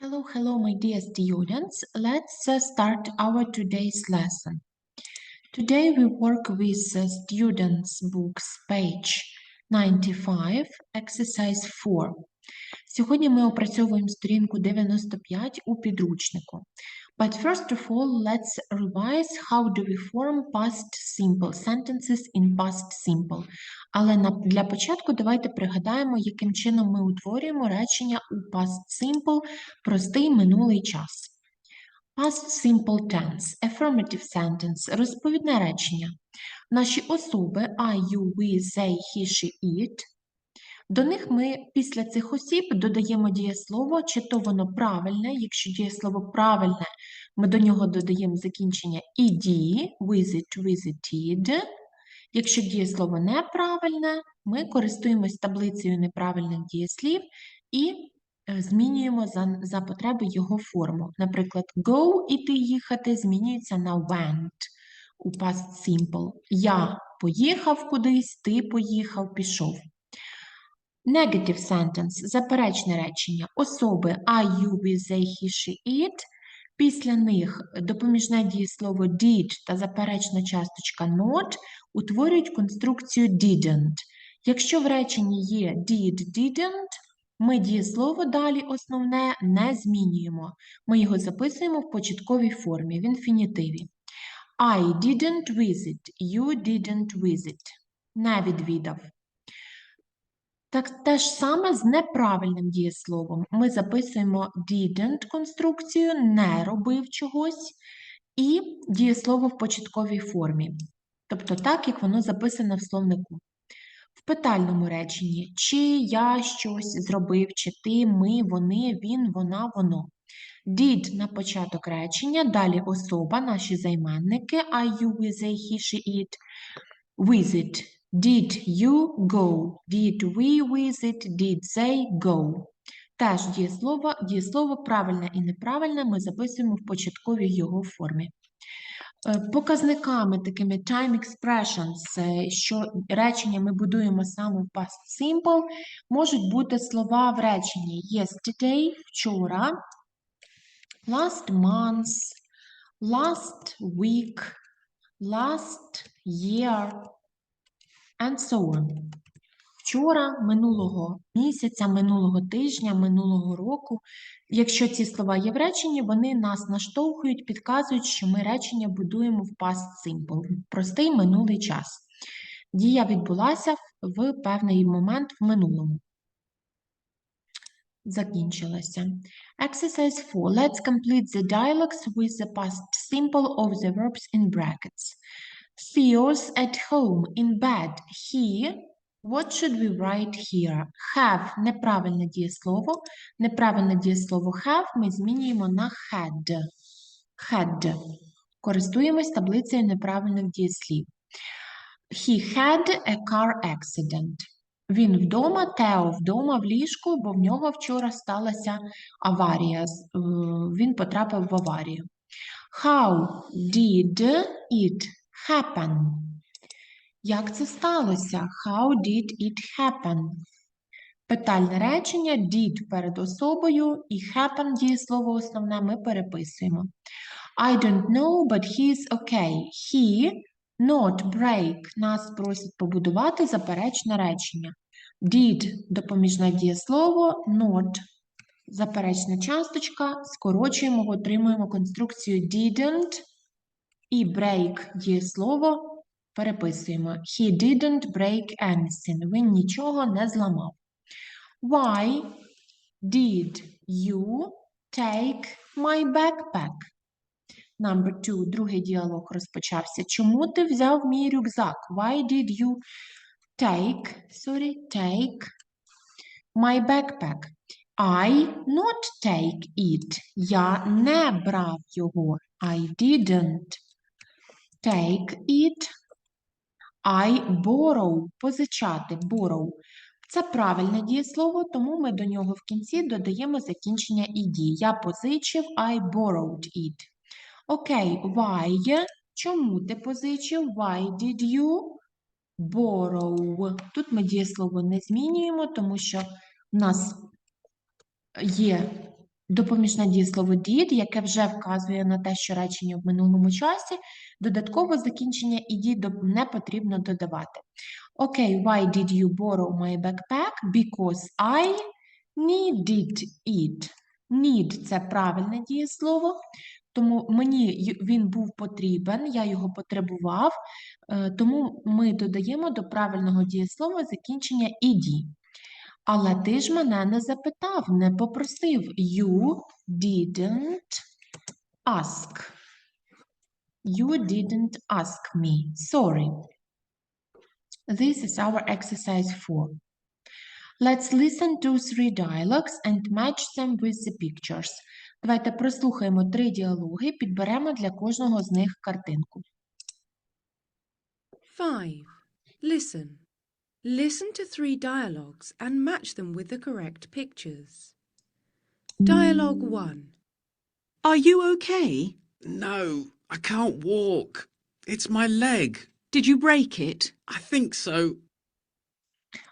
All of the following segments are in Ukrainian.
Hello, hello, my dear students. Let's uh, start our today's lesson. Today we work with uh, students' books, page 95, exercise 4. Сьогодні ми опрацьовуємо сторінку 95 у підручнику. But first of all, let's revise how do we form past simple sentences in past simple. Але для початку давайте пригадаємо, яким чином ми утворюємо речення у past simple простий минулий час. Past simple tense, affirmative sentence, розповідне речення. Наші особи I, you, we, they, he, she, it. До них ми після цих осіб додаємо дієслово, чи то воно правильне. Якщо дієслово правильне, ми до нього додаємо закінчення ed, visit, visited. Якщо дієслово неправильне, ми користуємось таблицею неправильних дієслів і е, змінюємо за, за потреби його форму. Наприклад, go іти їхати змінюється на went у past simple. Я поїхав кудись, ти поїхав, пішов. Negative sentence – заперечне речення. Особи I, you, we, they, he, she, it. Після них допоміжне дієслово did та заперечна часточка not утворюють конструкцію didn't. Якщо в реченні є did, didn't, ми дієслово далі основне не змінюємо. Ми його записуємо в початковій формі, в інфінітиві. I didn't visit, you didn't visit. Не відвідав. Так те ж саме з неправильним дієсловом. Ми записуємо didn't конструкцію, не робив чогось, і дієслово в початковій формі. Тобто так, як воно записане в словнику. В питальному реченні чи я щось зробив, чи ти, ми, вони, він, вона, воно. Did на початок речення, далі особа, наші займенники, I, you, we, they, he, she, it. Visit. Did you go? Did we visit? Did they go? Теж дієслово, дієслово правильне і неправильне ми записуємо в початковій його формі. Е, Показниками такими time expressions, е, що речення ми будуємо саме в past simple, можуть бути слова в реченні yesterday, вчора, last month, last week, last year, and so on. Вчора, минулого місяця, минулого тижня, минулого року. Якщо ці слова є в реченні, вони нас наштовхують, підказують, що ми речення будуємо в past simple, простий минулий час. Дія відбулася в певний момент в минулому. Закінчилася. Exercise 4. Let's complete the dialogues with the past simple of the verbs in brackets. Theo's at home, in bed, he. What should we write here? Have – неправильне дієслово. Неправильне дієслово have ми змінюємо на had. Had. Користуємось таблицею неправильних дієслів. He had a car accident. Він вдома, Тео вдома в ліжку, бо в нього вчора сталася аварія. Е, Він потрапив в аварію. How did it happen? Як це сталося? How did it happen? Питальне речення did перед особою і happen дієслово основне ми переписуємо. I don't know, but he's okay. He not break. Нас просять побудувати заперечне речення. Did допоміжне дієслово, not заперечна часточка, скорочуємо, отримуємо конструкцію didn't і break дієслово переписуємо. He didn't break anything. Він нічого не зламав. Why did you take my backpack? Number two. Другий діалог розпочався. Чому ти взяв мій рюкзак? Why did you take, sorry, take my backpack? I not take it. Я не брав його. I didn't take it. I borrow – позичати, borrow. Це правильне дієслово, тому ми до нього в кінці додаємо закінчення ed. Я позичив, I borrowed it. Окей, why? Чому ти позичив? Why did you borrow. Тут ми дієслово не змінюємо, тому що в нас є допоміжне дієслово did, яке вже вказує на те, що речення в минулому часі. Додатково закінчення і до- не потрібно додавати. Окей, why did you borrow my backpack? Because I needed it. Need – це правильне дієслово, тому мені він був потрібен, я його потребував, е, тому ми додаємо до правильного дієслова закінчення ed. Але ти ж мене не запитав, не попросив. You didn't ask. You didn't ask me. Sorry. This is our exercise 4. Let's listen to three dialogues and match them with the pictures. Давайте прослухаємо три діалоги, підберемо для кожного з них картинку. 5. Listen. Listen to three dialogues and match them with the correct pictures. Dialogue 1. Are you okay? No, I can't walk. It's my leg. Did you break it? I think so.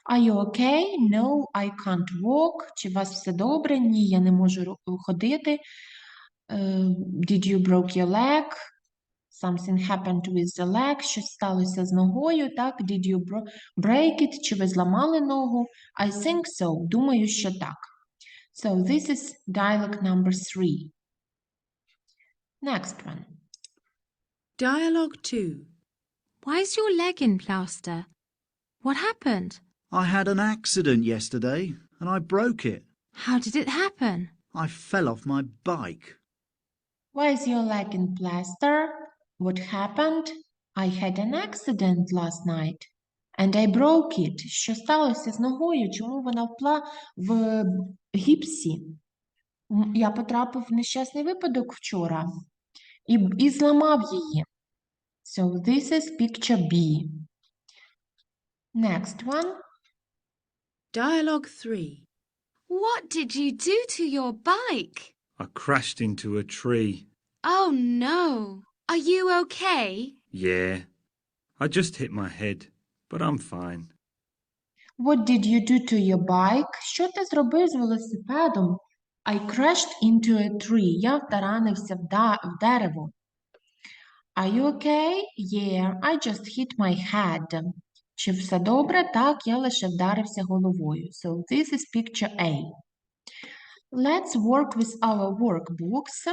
Are you okay? No, I can't walk. Чи у вас все добре? Ні, я не можу ру- ходити. Е, Did you broke your leg? Something happened with the leg. Щось сталося з ногою, так? Did you bro- break it? Чи ви зламали ногу? I think so. Думаю, що так. So this is dialogue number three. Next one. Dialogue 2. Why is your leg in plaster? What happened? I had an accident yesterday and I broke it. How did it happen? I fell off my bike. Why is your leg in plaster? What happened? I had an accident last night. And I broke it. Що сталося з ногою? Чому вона впла в гіпсі? М, Я потрапив в нещасний випадок вчора і, і зламав її. So this is picture B. Next one. Dialogue 3. What did you do to your bike? I crashed into a tree. Oh no. Are you okay? Yeah. I just hit my head, but I'm fine. What did you do to your bike? Що ти зробив з велосипедом? I crashed into a tree. Я втаранився в, да- в дерево. Are you okay? Yeah, I just hit my head. Чи все добре? Так, я лише вдарився головою. So this is picture A. Let's work with our workbooks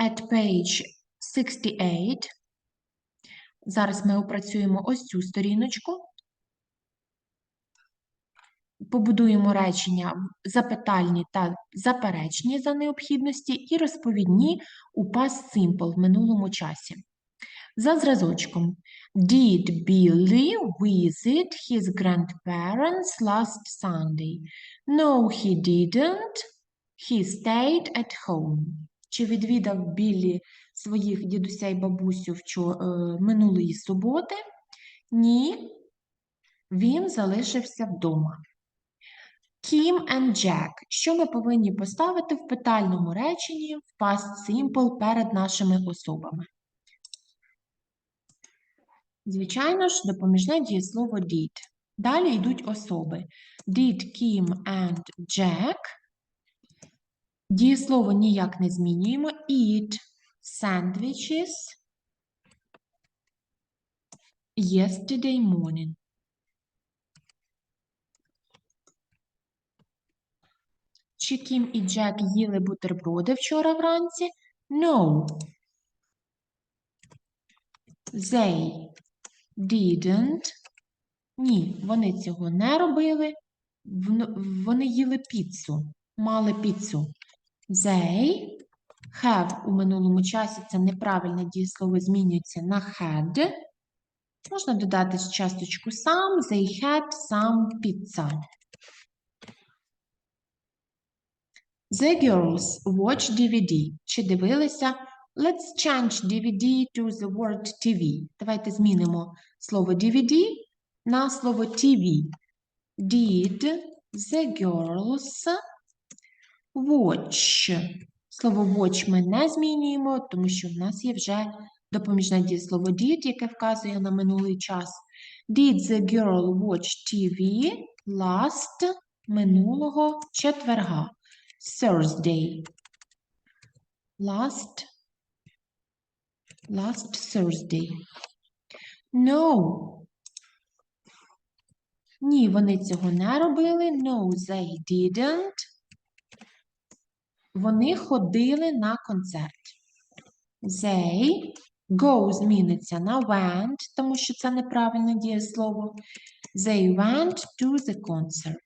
at page 68. Зараз ми опрацюємо ось цю сторіночку. побудуємо речення запитальні та заперечні за необхідності і розповідні у past simple в минулому часі. За зразочком. Did Billy visit his grandparents last Sunday? No, he didn't. He stayed at home. Чи відвідав Біллі своїх дідуся і бабусю вчо- е, минулої суботи? Ні, він залишився вдома. Кім and Jack. Що ми повинні поставити в питальному реченні в past simple перед нашими особами? Звичайно ж, допоміжне дієслово did. Далі йдуть особи. Did Kim and Jack. Дієслово ніяк не змінюємо. Eat sandwiches yesterday morning. Чи Кім і Джек їли бутерброди вчора вранці? No. They didn't. Ні, вони цього не робили. Вони їли піцу, мали піцу. They have у минулому часі це неправильне дієслово змінюється на had. Можна додати часточку some. They had some pizza. The girls watch DVD. Чи дивилися? Let's change DVD to the word TV. Давайте змінимо слово DVD на слово TV. Did the girls watch? Слово watch ми не змінюємо, тому що в нас є вже допоміжне дієслово did, яке вказує на минулий час. Did the girl watch TV last минулого четверга? Thursday. Last last Thursday. No. Ні, вони цього не робили. No, they didn't. Вони ходили на концерт. They go зміниться на went, тому що це неправильне дієслово. They went to the concert.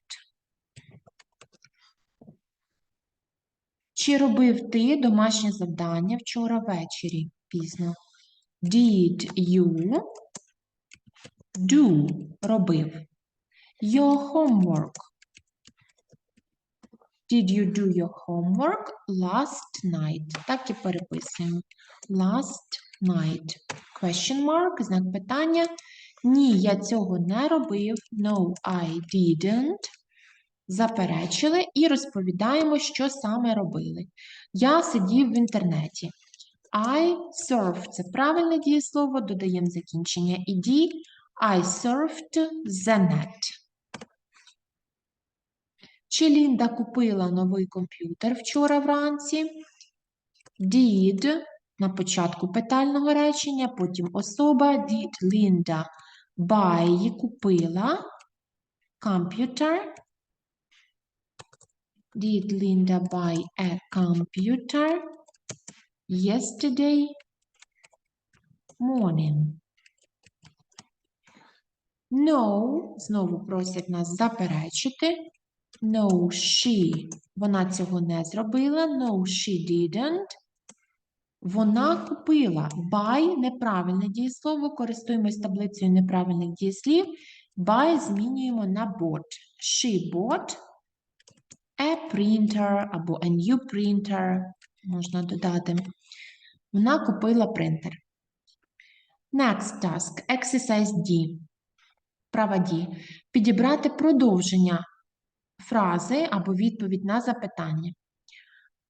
Чи робив ти домашнє завдання вчора ввечері пізно? Did you do робив? Your homework. Did you do your homework last night? Так і переписуємо. Last night. Question mark, знак питання. Ні, я цього не робив. No, I didn't. Заперечили і розповідаємо, що саме робили. Я сидів в інтернеті. I surfed – це правильне дієслово, додаємо закінчення ed. I surfed the net. Чи Лінда купила новий комп'ютер вчора вранці? Did на початку питального речення, потім особа. Did Linda buy купила computer? Did Linda buy a computer yesterday morning? No, знову просять нас заперечити. No, she. Вона цього не зробила. No, she didn't. Вона купила. Buy – неправильне дієслово. Користуємось таблицею неправильних дієслів. Buy змінюємо на bought. She bought a printer або a new printer. Можна додати. Вона купила принтер. Next task. Exercise D. Права D. Підібрати продовження фрази або відповідь на запитання.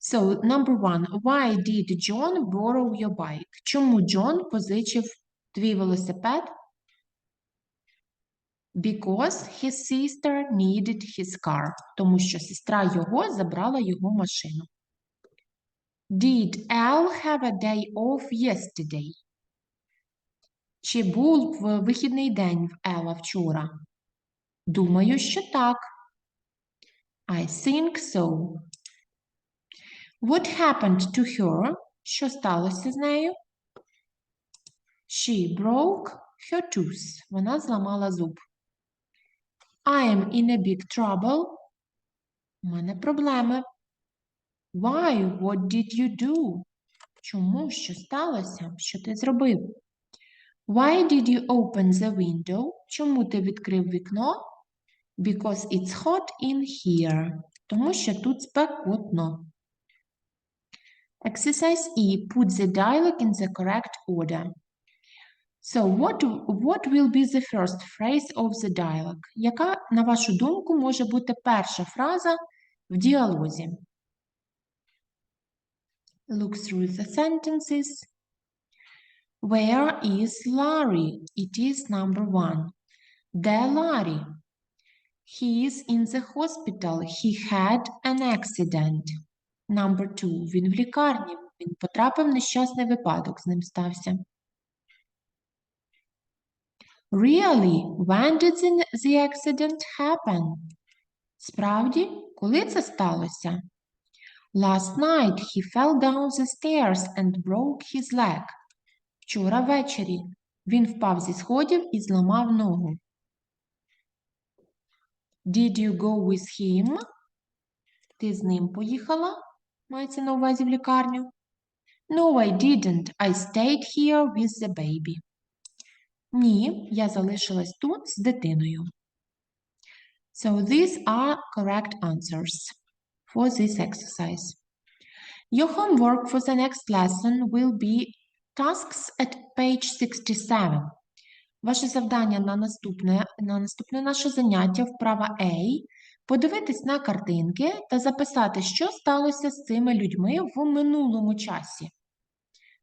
So, number one. Why did John borrow your bike? Чому Джон позичив твій велосипед? Because his sister needed his car. Тому що сестра його забрала його машину. Did Al have a day off yesterday? Чи був вихідний день в Ела вчора? Думаю, що так. I think so. What happened to her? Що сталося з нею? She broke her tooth. Вона зламала зуб. I am in a big trouble. У мене проблеми. Why? What did you do? Чому? Що сталося? Що ти зробив? Why did you open the window? Чому ти відкрив вікно? Because it's hot in here. Тому що тут спекотно. Exercise E. Put the dialogue in the correct order. So, what, what will be the first phrase of the dialogue? Яка, на вашу думку, може бути перша фраза в діалозі? Look through the sentences. Where is Larry? It is number one. Де Larry? He is in the hospital. He had an accident. Number two. Він в лікарні. Він потрапив в нещасний випадок. З ним стався. Really? When did the, accident happen? Справді? Коли це сталося? Last night he fell down the stairs and broke his leg. Вчора ввечері він впав зі сходів і зламав ногу. Did you go with him? Ти з ним поїхала? Мається на увазі в лікарню. No, I didn't. I stayed here with the baby. Ні, я залишилась тут з дитиною. So these are correct answers for this exercise. Your homework for the next lesson will be tasks at page 67. Ваше завдання на наступне, на наступне наше заняття вправа A – подивитись на картинки та записати, що сталося з цими людьми в минулому часі.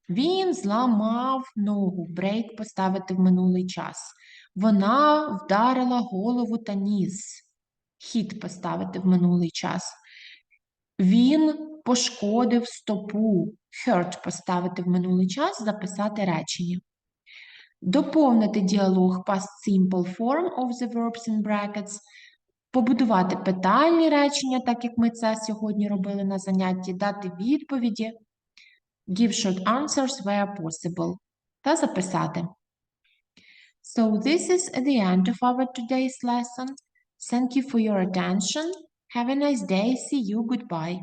Він зламав ногу, брейк поставити в минулий час. Вона вдарила голову та ніс. Хіт поставити в минулий час. Він пошкодив стопу. Hurt поставити в минулий час, записати речення. Доповнити діалог past simple form of the verbs in brackets. Побудувати питальні речення, так як ми це сьогодні робили на занятті, дати відповіді. Give short answers where possible. Та записати. So this is the end of our today's lesson. Thank you for your attention. Have a nice day. See you. Goodbye.